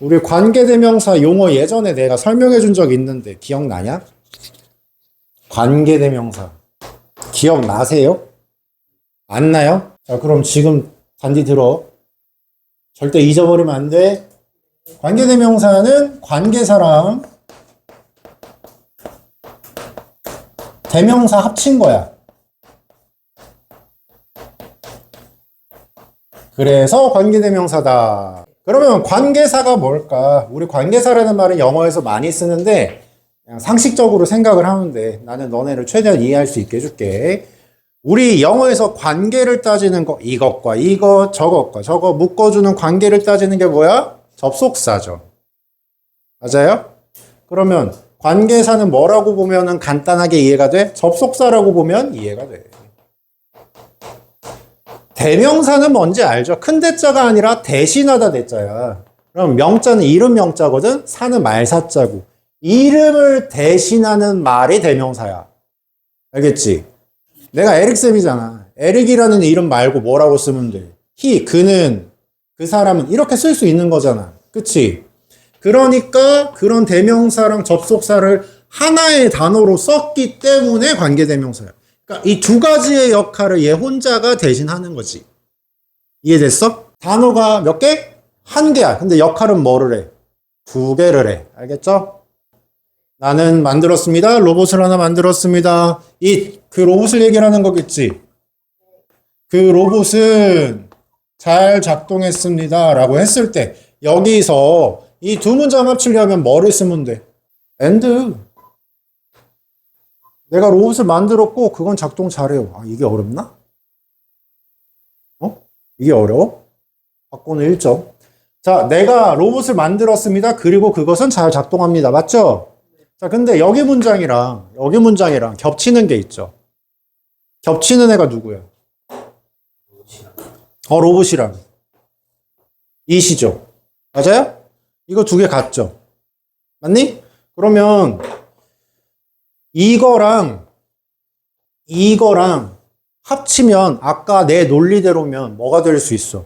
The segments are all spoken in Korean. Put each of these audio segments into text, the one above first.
우리 관계대명사 용어 예전에 내가 설명해 준적 있는데 기억나냐? 관계대명사. 기억나세요? 안 나요? 자, 그럼 지금 단디 들어. 절대 잊어버리면 안 돼. 관계대명사는 관계사랑 대명사 합친 거야. 그래서 관계대명사다. 그러면 관계사가 뭘까? 우리 관계사라는 말은 영어에서 많이 쓰는데 그냥 상식적으로 생각을 돼. 나는 너네를 최대한 이해할 수 있게 해줄게. 우리 영어에서 관계를 따지는 거 이것과 이거 저것과 저거 묶어주는 관계를 따지는 게 뭐야? 접속사죠. 맞아요? 그러면 관계사는 뭐라고 보면은 간단하게 이해가 돼? 접속사라고 보면 이해가 돼. 대명사는 뭔지 알죠? 큰 대자가 아니라 대신하다 대자야. 그럼 명자는 이름 명자거든? 사는 말사자고. 이름을 대신하는 말이 대명사야. 알겠지? 내가 에릭쌤이잖아. 에릭이라는 이름 말고 뭐라고 쓰면 돼? 히, 그는, 그 사람은 이렇게 쓸 수 있는 거잖아. 그치? 그러니까 그런 대명사랑 접속사를 하나의 단어로 썼기 때문에 관계대명사야. 그러니까 이 두 가지의 역할을 얘 혼자가 대신하는 거지. 이해됐어? 단어가 몇 개? 한 개야. 근데 역할은 뭐를 해? 두 개를 해. 알겠죠? 나는 만들었습니다. 로봇을 하나 만들었습니다. 이그 로봇을 얘기하는 거겠지. 그 로봇은 잘 작동했습니다. 라고 했을 때 여기서 이 두 문장 합치려면 뭐를 쓰면 돼? and. 내가 로봇을 만들었고 그건 작동 잘해요. 아, 이게 어렵나? 어? 이게 어려워? 바꾸는 1점. 자, 내가 로봇을 만들었습니다. 그리고 그것은 잘 작동합니다. 맞죠? 자, 근데 여기 문장이랑 여기 문장이랑 겹치는 게 있죠. 겹치는 애가 누구야? 어, 로봇이랑. 이시죠. 맞아요? 이거 두 개 같죠? 맞니? 그러면 이거랑 이거랑 합치면 아까 내 논리대로면 뭐가 될 수 있어?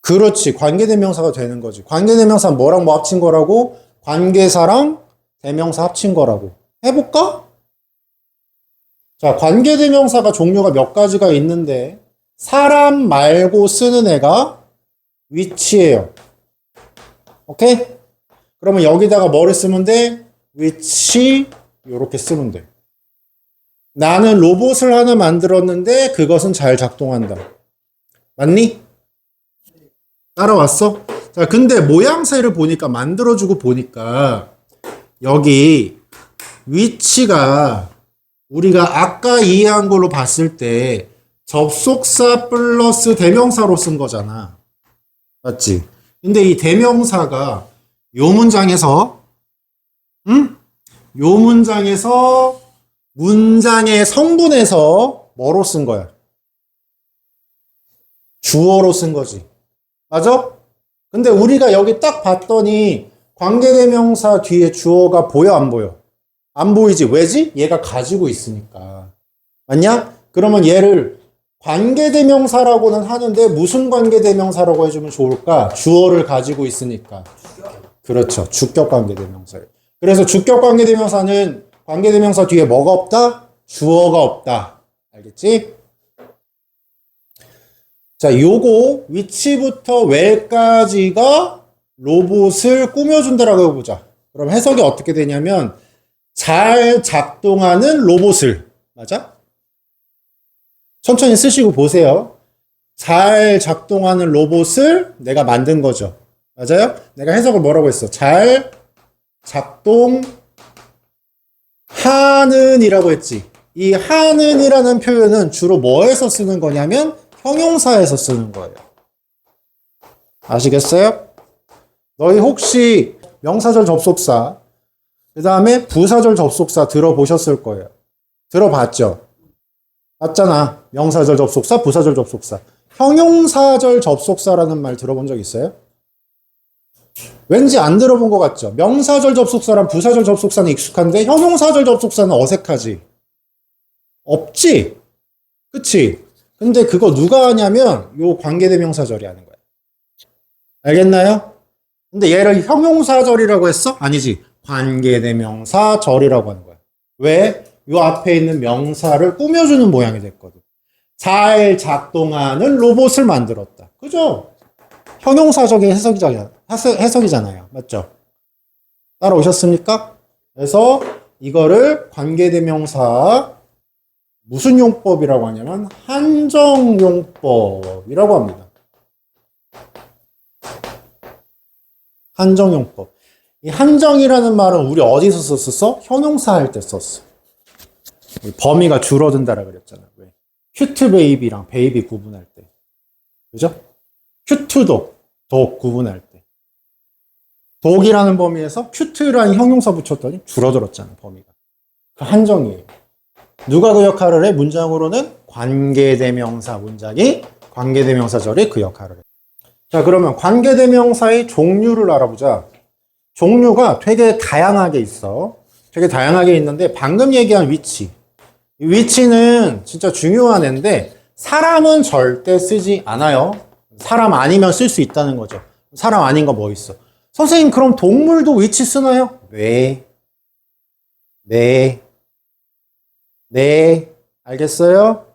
그렇지. 관계대명사가 되는 거지. 관계대명사 뭐랑 뭐 합친 거라고? 관계사랑 대명사 합친 거라고. 해볼까? 자, 관계대명사가 종류가 몇 가지가 있는데 사람 말고 쓰는 애가 위치예요. 오케이? 그러면 여기다가 뭐를 쓰면 돼? 위치 이렇게 쓰면 돼. 나는 로봇을 하나 만들었는데 그것은 잘 작동한다. 맞니? 따라왔어? 자, 근데 모양새를 보니까 만들어주고 보니까 여기 위치가 우리가 아까 이해한 걸로 봤을 때 접속사 플러스 대명사로 쓴 거잖아. 맞지? 근데 이 대명사가 요 문장에서 응? 요 문장에서 문장의 성분에서 뭐로 쓴 거야? 주어로 쓴 거지. 맞아? 근데 우리가 여기 딱 봤더니 관계대명사 뒤에 주어가 보여 안 보여? 안 보이지. 왜지? 얘가 가지고 있으니까. 맞냐? 그러면 얘를 관계대명사라고는 하는데 무슨 관계대명사라고 해주면 좋을까? 주어를 가지고 있으니까. 그렇죠. 주격 관계대명사예요. 그래서 주격 관계대명사는 관계대명사 뒤에 뭐가 없다? 주어가 없다. 알겠지? 자, 요거 위치부터 왜까지가 로봇을 꾸며준다라고 해보자. 그럼 해석이 어떻게 되냐면 잘 작동하는 로봇을 맞아? 천천히 쓰시고 보세요. 잘 작동하는 로봇을 내가 만든 거죠. 맞아요? 내가 해석을 뭐라고 했어? 잘 작동하는 이라고 했지. 이 하는이라는 표현은 주로 뭐에서 쓰는 거냐면 형용사에서 쓰는 거예요. 아시겠어요? 너희 혹시 명사절 접속사, 그 다음에 부사절 접속사 들어보셨을 거예요. 들어봤죠? 맞잖아. 명사절 접속사, 부사절 접속사. 형용사절 접속사라는 말 들어본 적 있어요? 왠지 안 들어본 것 같죠? 명사절 접속사랑 부사절 접속사는 익숙한데 형용사절 접속사는 어색하지? 없지? 그치? 근데 그거 누가 하냐면 요 관계대명사절이 하는 거야. 알겠나요? 근데 얘를 형용사절이라고 했어? 아니지. 관계대명사절이라고 하는 거야. 왜? 요 앞에 있는 명사를 꾸며주는 모양이 됐거든. 잘 작동하는 로봇을 만들었다. 그죠? 형용사적인 해석이잖아요. 해석- 해석이잖아요. 맞죠? 따라오셨습니까? 그래서 이거를 관계대명사 무슨 용법이라고 하냐면 한정용법이라고 합니다. 한정용법. 이 한정이라는 말은 우리 어디서 썼었어? 형용사 할 때 썼어. 범위가 줄어든다라 그랬잖아. 왜? 큐트 베이비랑 베이비 구분할 때. 그죠? 큐트독, 독 구분할 때. 독이라는 범위에서 큐트라는 형용사 붙였더니 줄어들었잖아, 범위가. 그 한정이에요. 누가 그 역할을 해? 문장으로는 관계대명사 문장이 관계대명사절이 그 역할을 해. 자, 그러면 관계대명사의 종류를 알아보자. 종류가 되게 다양하게 있어. 되게 다양하게 있는데 방금 얘기한 위치. 이 위치는 진짜 중요한 애인데 사람은 절대 쓰지 않아요. 사람 아니면 쓸 수 있다는 거죠. 사람 아닌 거 뭐 있어? 선생님, 그럼 동물도 위치 쓰나요? 네. 네. 네. 알겠어요?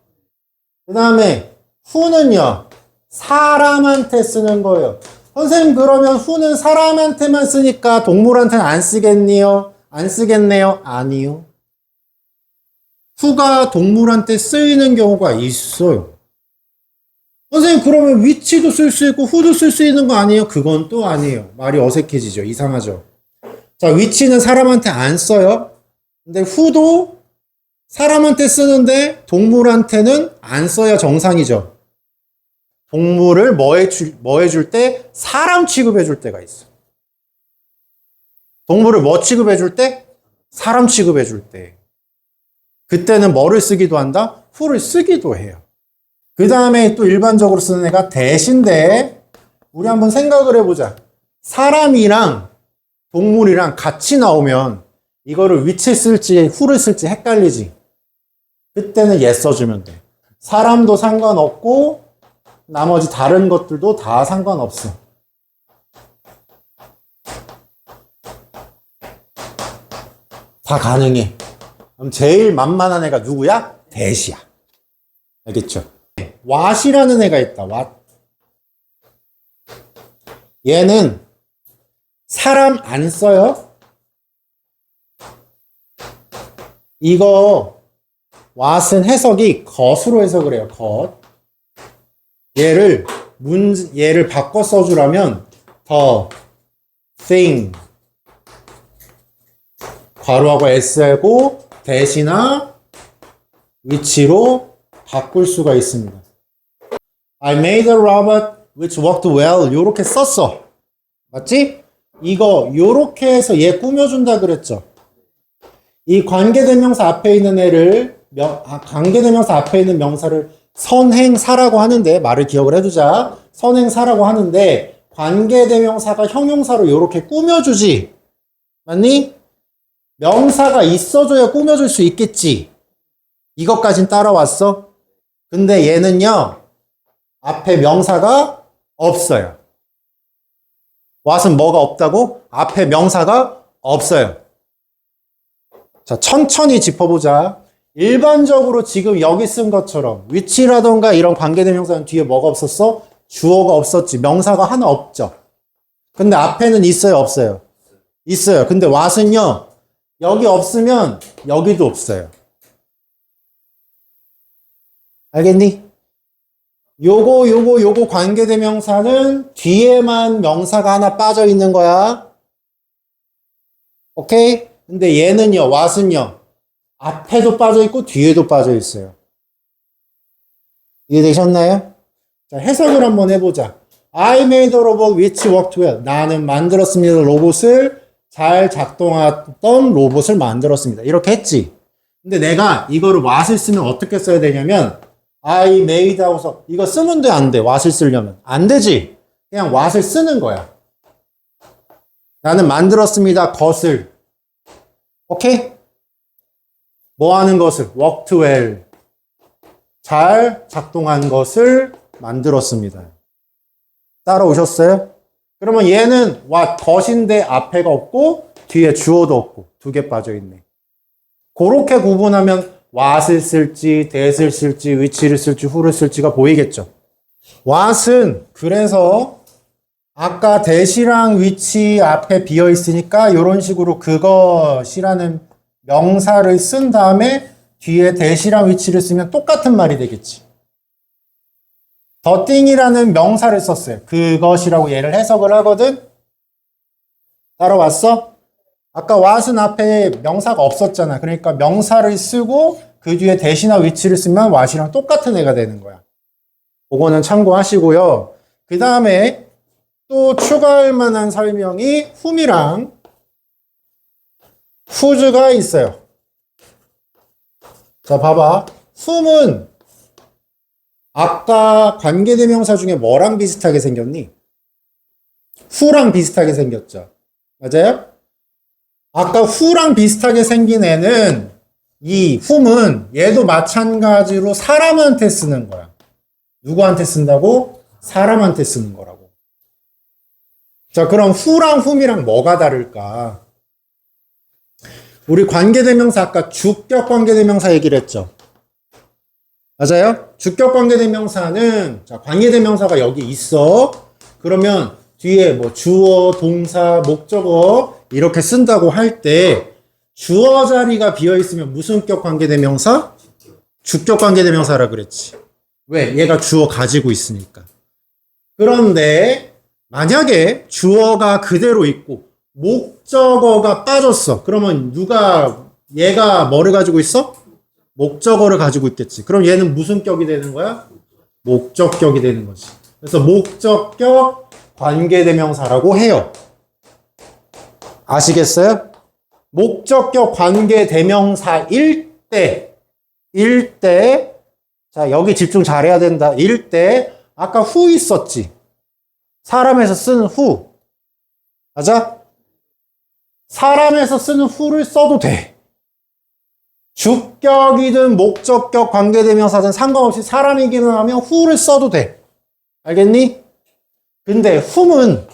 그 다음에 후는요. 사람한테 쓰는 거예요. 선생님, 그러면 후는 사람한테만 쓰니까 동물한테는 안 쓰겠네요? 안 쓰겠네요? 아니요. 후가 동물한테 쓰이는 경우가 있어요. 선생님, 그러면 위치도 쓸 수 있고 후도 쓸 수 있는 거 아니에요? 그건 또 아니에요. 말이 어색해지죠. 이상하죠. 자, 위치는 사람한테 안 써요. 근데 후도 사람한테 쓰는데 동물한테는 안 써야 정상이죠. 동물을 뭐 해 줄, 뭐 해 줄 때? 사람 취급해 줄 때가 있어. 동물을 뭐 취급해 줄 때? 사람 취급해 줄 때. 그때는 뭐를 쓰기도 한다? 후를 쓰기도 해요. 그 다음에 또 일반적으로 쓰는 애가 대신데, 우리 한번 생각을 해보자. 사람이랑 동물이랑 같이 나오면 이거를 위치 쓸지 후를 쓸지 헷갈리지. 그때는 얘 써주면 돼. 사람도 상관없고, 나머지 다른 것들도 다 상관없어. 다 가능해. 그럼 제일 만만한 애가 누구야? 대시야. 알겠죠? 왓이라는 애가 있다. 왓. 얘는 사람 안 써요. 이거 왓은 해석이 겉으로 해석을 해요. 겉. 얘를 문 얘를 바꿔 써주라면 the thing 괄호하고 s하고 대시나 위치로 바꿀 수가 있습니다. I made a robot which worked well. 요렇게 썼어. 맞지? 이거 요렇게 해서 얘 꾸며준다 그랬죠. 이 관계대명사 앞에 있는 애를 명, 아, 관계대명사 앞에 있는 명사를 선행사라고 하는데 말을 기억을 해두자. 선행사라고 하는데 관계대명사가 형용사로 이렇게 꾸며주지. 맞니? 명사가 있어줘야 꾸며줄 수 있겠지. 이것까진 따라왔어. 근데 얘는요. 앞에 명사가 없어요. 왓은 뭐가 없다고? 앞에 명사가 없어요. 자, 천천히 짚어보자. 일반적으로 지금 여기 쓴 것처럼 위치라던가 이런 관계대명사는 뒤에 뭐가 없었어? 주어가 없었지. 명사가 하나 없죠. 근데 앞에는 있어요, 없어요? 있어요. 근데 왓은요, 여기 없으면 여기도 없어요. 알겠니? 요거, 요거, 요거 관계대명사는 뒤에만 명사가 하나 빠져 있는 거야. 오케이? 근데 얘는요, 왓은요, 앞에도 빠져 있고 뒤에도 빠져 있어요. 이해되셨나요? 자, 해석을 한번 해보자. I made a robot which worked well. 나는 만들었습니다. 로봇을 잘 작동하던 로봇을 만들었습니다. 이렇게 했지. 근데 내가 이거를 what을 쓰면 어떻게 써야 되냐면 I made 하고서 이거 쓰면 돼, 안 돼? what을 쓰려면. 안 되지. 그냥 what을 쓰는 거야. 나는 만들었습니다. 것을. 오케이? 뭐 하는 것을? worked well. 잘 작동한 것을 만들었습니다. 따라오셨어요? 그러면 얘는 와 덫인데 앞에가 없고 뒤에 주어도 없고 두 개 빠져 있네. 그렇게 구분하면 what을 쓸지 that을 쓸지 which를 쓸지 who를 쓸지가 보이겠죠. what은 그래서 아까 that이랑 which 앞에 비어 있으니까 이런 식으로 그것이라는 명사를 쓴 다음에 뒤에 that이랑 which를 쓰면 똑같은 말이 되겠지. the thing이라는 명사를 썼어요. 그것이라고 얘를 해석을 하거든. 따라왔어? 아까 what은 앞에 명사가 없었잖아. 그러니까 명사를 쓰고 그 뒤에 대시나 위치를 쓰면 what이랑 똑같은 애가 되는 거야. 그거는 참고하시고요. 그 다음에 또 추가할 만한 설명이 whom이랑 whose가 있어요. 자, 봐봐. whom은 아까 관계대명사 중에 뭐랑 비슷하게 생겼니? who랑 비슷하게 생겼죠. 맞아요? 아까 who랑 비슷하게 생긴 애는 이 whom은 얘도 마찬가지로 사람한테 쓰는 거야. 누구한테 쓴다고? 사람한테 쓰는 거라고. 자, 그럼 who랑 whom이랑 뭐가 다를까? 우리 관계대명사 아까 주격 관계대명사 얘기를 했죠. 맞아요? 주격 관계대명사는 자, 관계대명사가 여기 있어. 그러면 뒤에 뭐 주어, 동사, 목적어 이렇게 쓴다고 할 때 주어 자리가 비어 있으면 무슨 격 관계대명사? 주격 관계대명사라 그랬지. 왜? 얘가 주어 가지고 있으니까. 그런데 만약에 주어가 그대로 있고 목적어가 빠졌어. 그러면 누가 얘가 뭐를 가지고 있어? 목적어를 가지고 있겠지. 그럼 얘는 무슨 격이 되는 거야? 목적격이 되는 거지. 그래서 목적격 관계대명사라고 해요. 아시겠어요? 목적격 관계대명사일 때, 일 때, 자, 여기 집중 잘해야 된다. 일 때, 아까 후 있었지. 사람에서 쓰는 후. 맞아? 사람에서 쓰는 후를 써도 돼. 주격이든 목적격 관계대명사든 상관없이 사람이기만 하면 후를 써도 돼. 알겠니? 근데 whom은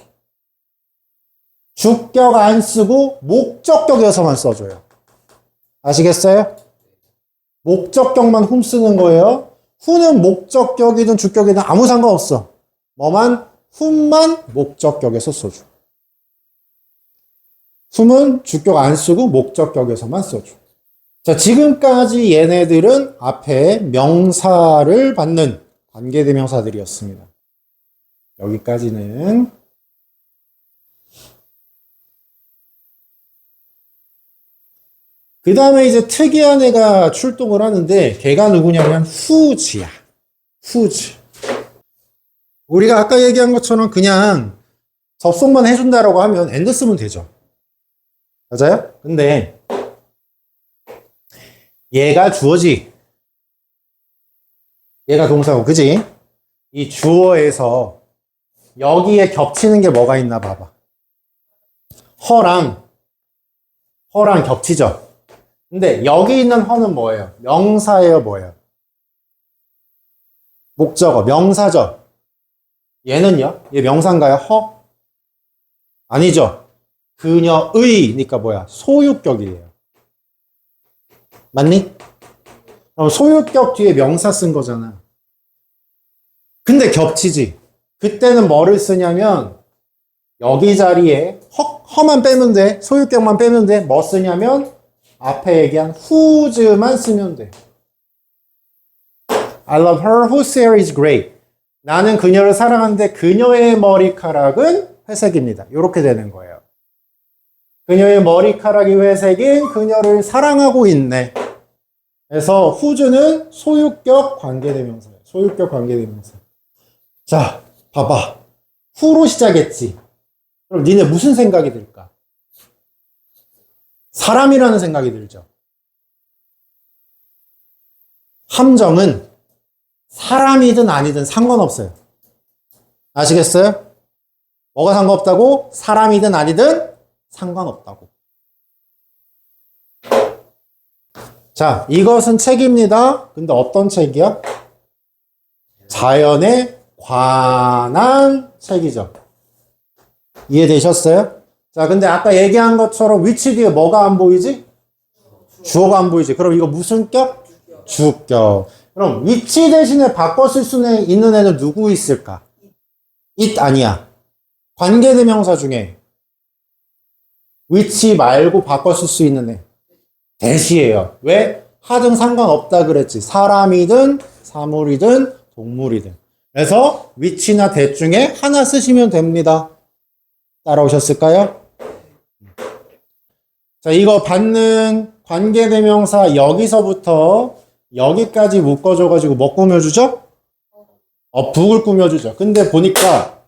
주격 안 쓰고 목적격이어서만 써줘요. 아시겠어요? 목적격만 whom 쓰는 거예요. who는 목적격이든 주격이든 아무 상관없어. 뭐만? whom만 목적격에서 써줘. whom은 주격 안 쓰고 목적격에서만 써줘. 자, 지금까지 얘네들은 앞에 명사를 받는 관계대명사들이었습니다. 여기까지는 그 다음에 이제 특이한 애가 출동을 하는데 걔가 누구냐면 후즈야. 후즈. 우리가 아까 얘기한 것처럼 그냥 접속만 해준다라고 하면 엔드 쓰면 되죠. 맞아요? 근데 얘가 주어지. 얘가 동사고, 그지? 이 주어에서 여기에 겹치는 게 뭐가 있나 봐봐. 허랑, 허랑 겹치죠? 근데 여기 있는 허는 뭐예요? 명사예요, 뭐예요? 목적어, 명사죠? 얘는요? 얘 명사인가요? 허? 아니죠? 그녀의니까 뭐야? 소유격이에요. 맞니? 그럼 소유격 뒤에 명사 쓴 거잖아. 근데 겹치지. 그때는 뭐를 쓰냐면 여기 자리에 허, 허만 빼면 돼. 소유격만 빼면 돼. 뭐 쓰냐면 앞에 얘기한 whose만 쓰면 돼. I love her whose hair is gray. 나는 그녀를 사랑하는데 그녀의 머리카락은 회색입니다. 이렇게 되는 거예요. 그녀의 머리카락이 회색인 그녀를 사랑하고 있네. 그래서 whose는 소유격 관계대명사예요. 소유격 관계대명사. 자, 봐봐. who로 시작했지. 그럼 니네 무슨 생각이 들까? 사람이라는 생각이 들죠. 함정은 사람이든 아니든 상관없어요. 아시겠어요? 뭐가 상관없다고? 사람이든 아니든 상관없다고. 자, 이것은 책입니다. 근데 어떤 책이야? 자연에 관한 책이죠. 이해되셨어요? 자, 근데 아까 얘기한 것처럼 위치 뒤에 뭐가 안 보이지? 주어가 안 보이지. 그럼 이거 무슨 격? 주격. 그럼 위치 대신에 바꿔 쓸 수 있는 애는 누구 있을까? it 아니야. 관계대명사 중에 위치 말고 바꿔 쓸 수 있는 애. 대시예요. 왜? 하등 상관없다 그랬지. 사람이든 사물이든 동물이든. 그래서 위치나 대 중에 하나 쓰시면 됩니다. 따라오셨을까요? 자, 이거 받는 관계대명사 여기서부터 여기까지 묶어줘가지고 뭐 꾸며주죠? 어, 북을 꾸며주죠. 근데 보니까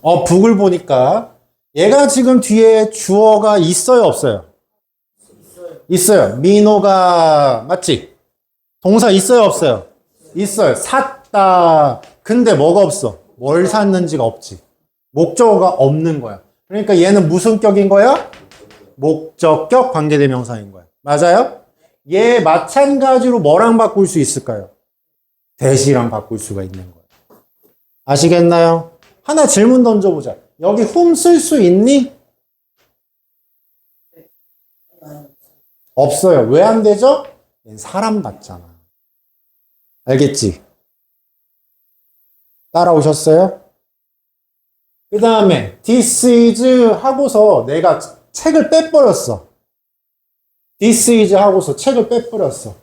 어, 북을 보니까 얘가 지금 뒤에 주어가 있어요, 없어요? 있어요. 민호가 맞지? 동사 있어요, 없어요? 있어요. 샀다. 근데 뭐가 없어? 뭘 샀는지가 없지. 목적어가 없는 거야. 그러니까 얘는 무슨 격인 거야? 목적격 관계대명사인 거야. 맞아요? 얘 마찬가지로 뭐랑 바꿀 수 있을까요? 대시랑 바꿀 수가 있는 거예요. 아시겠나요? 하나 질문 던져보자. 여기 훔쓸수 있니? 없어요. 왜 안 되죠? 사람 같잖아. 알겠지? 따라오셨어요? 그 다음에 this is 하고서 내가 책을 빼버렸어. this is 하고서 책을 빼버렸어.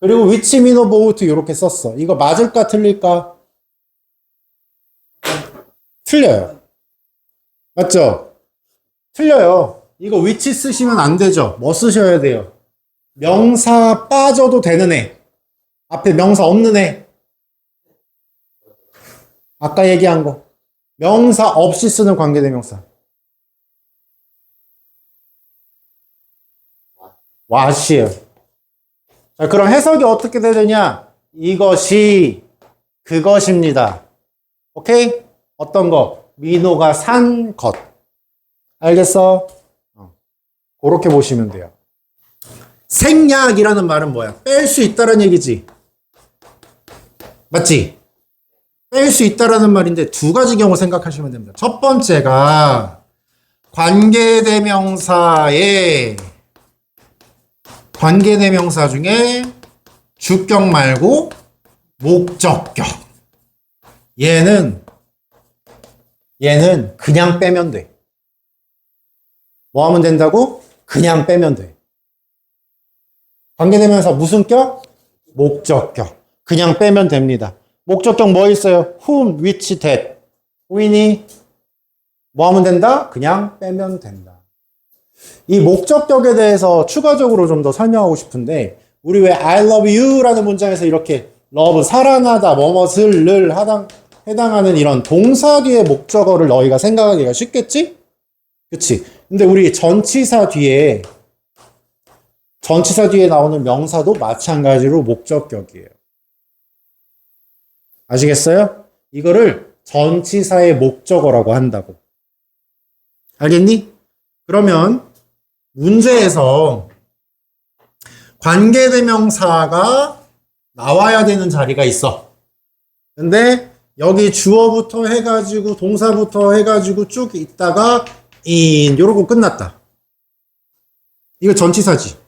그리고 which mean about 이렇게 썼어. 이거 맞을까 틀릴까? 틀려요. 맞죠? 틀려요. 이거 which 쓰시면 안 되죠. 뭐 쓰셔야 돼요? 명사 빠져도 되는 애. 앞에 명사 없는 애. 아까 얘기한 거. 명사 없이 쓰는 관계대명사. 와시에요. 자, 그럼 해석이 어떻게 되느냐? 이것이 그것입니다. 오케이? 어떤 거? 민호가 산 것. 알겠어? 어. 그렇게 보시면 돼요. 생략이라는 말은 뭐야? 뺄 수 있다는 얘기지. 맞지? 뺄 수 있다라는 말인데 두 가지 경우 생각하시면 됩니다. 첫 번째가 관계대명사의 관계대명사 중에 주격 말고 목적격. 얘는 얘는 그냥 빼면 돼. 뭐 하면 된다고? 그냥 빼면 돼. 관계대명사 무슨 격? 목적격. 그냥 빼면 됩니다. 목적격 뭐 있어요? whom, which, that. whin이 뭐 하면 된다? 그냥 빼면 된다. 이 목적격에 대해서 추가적으로 좀 더 설명하고 싶은데 우리 왜 I love you라는 문장에서 이렇게 love 사랑하다 뭐뭐을를 하당 해당하는 이런 동사 뒤에 목적어를 너희가 생각하기가 쉽겠지? 그치? 근데 우리 전치사 뒤에 전치사 뒤에 나오는 명사도 마찬가지로 목적격이에요. 아시겠어요? 이거를 전치사의 목적어라고 한다고. 알겠니? 그러면 문제에서 관계대명사가 나와야 되는 자리가 있어. 근데 여기 주어부터 해가지고 동사부터 해가지고 쭉 있다가 인 요러고 끝났다. 이거 전치사지.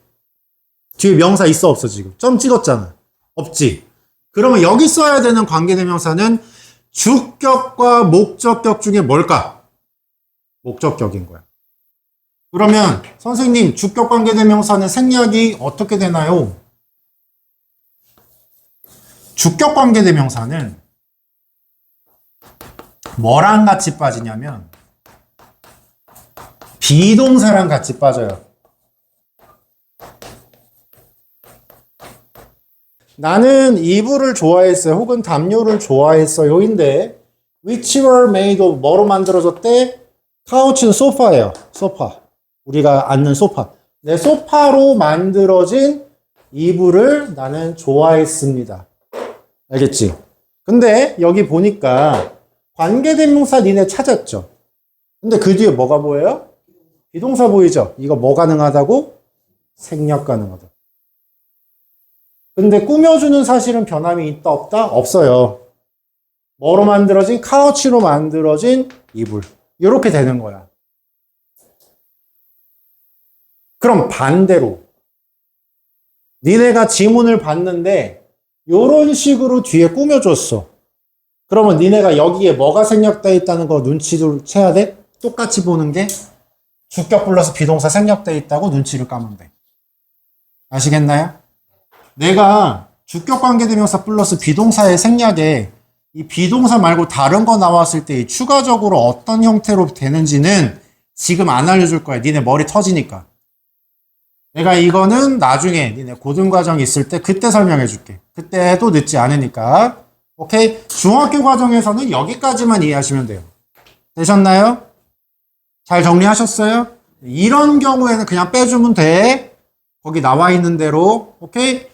뒤에 명사 있어 없어 지금. 점 찍었잖아. 없지. 그러면 여기 써야 되는 관계대명사는 주격과 목적격 중에 뭘까? 목적격인 거야. 그러면 선생님 주격 관계대명사는 생략이 어떻게 되나요? 주격 관계대명사는 뭐랑 같이 빠지냐면 비동사랑 같이 빠져요. 나는 이불을 좋아했어요. 혹은 담요를 좋아했어요인데 which were made of 뭐로 만들어졌대? 카우치는 소파예요. 소파. 우리가 앉는 소파. 내 소파로 만들어진 이불을 나는 좋아했습니다. 알겠지? 근데 여기 보니까 관계대명사 니네 찾았죠? 근데 그 뒤에 뭐가 보여요? 비동사 보이죠? 이거 뭐 가능하다고? 생략 가능하다. 근데 꾸며주는 사실은 변함이 있다 없다? 없어요. 뭐로 만들어진 카우치로 만들어진 이불 이렇게 되는 거야. 그럼 반대로 니네가 지문을 봤는데 이런 식으로 뒤에 꾸며줬어. 그러면 니네가 여기에 뭐가 생략되어 있다는 거 눈치를 채야 돼? 똑같이 보는 게 주격 플러스 비동사 생략되어 있다고 눈치를 까면 돼. 아시겠나요? 내가 주격 관계대명사 플러스 비동사의 생략에 이 비동사 말고 다른 거 나왔을 때 추가적으로 어떤 형태로 되는지는 지금 안 알려줄 거야. 니네 머리 터지니까. 내가 이거는 나중에 니네 고등과정 있을 때 그때 설명해 줄게. 그때 해도 늦지 않으니까. 오케이? 중학교 과정에서는 여기까지만 이해하시면 돼요. 되셨나요? 잘 정리하셨어요? 이런 경우에는 그냥 빼주면 돼. 거기 나와 있는 대로. 오케이?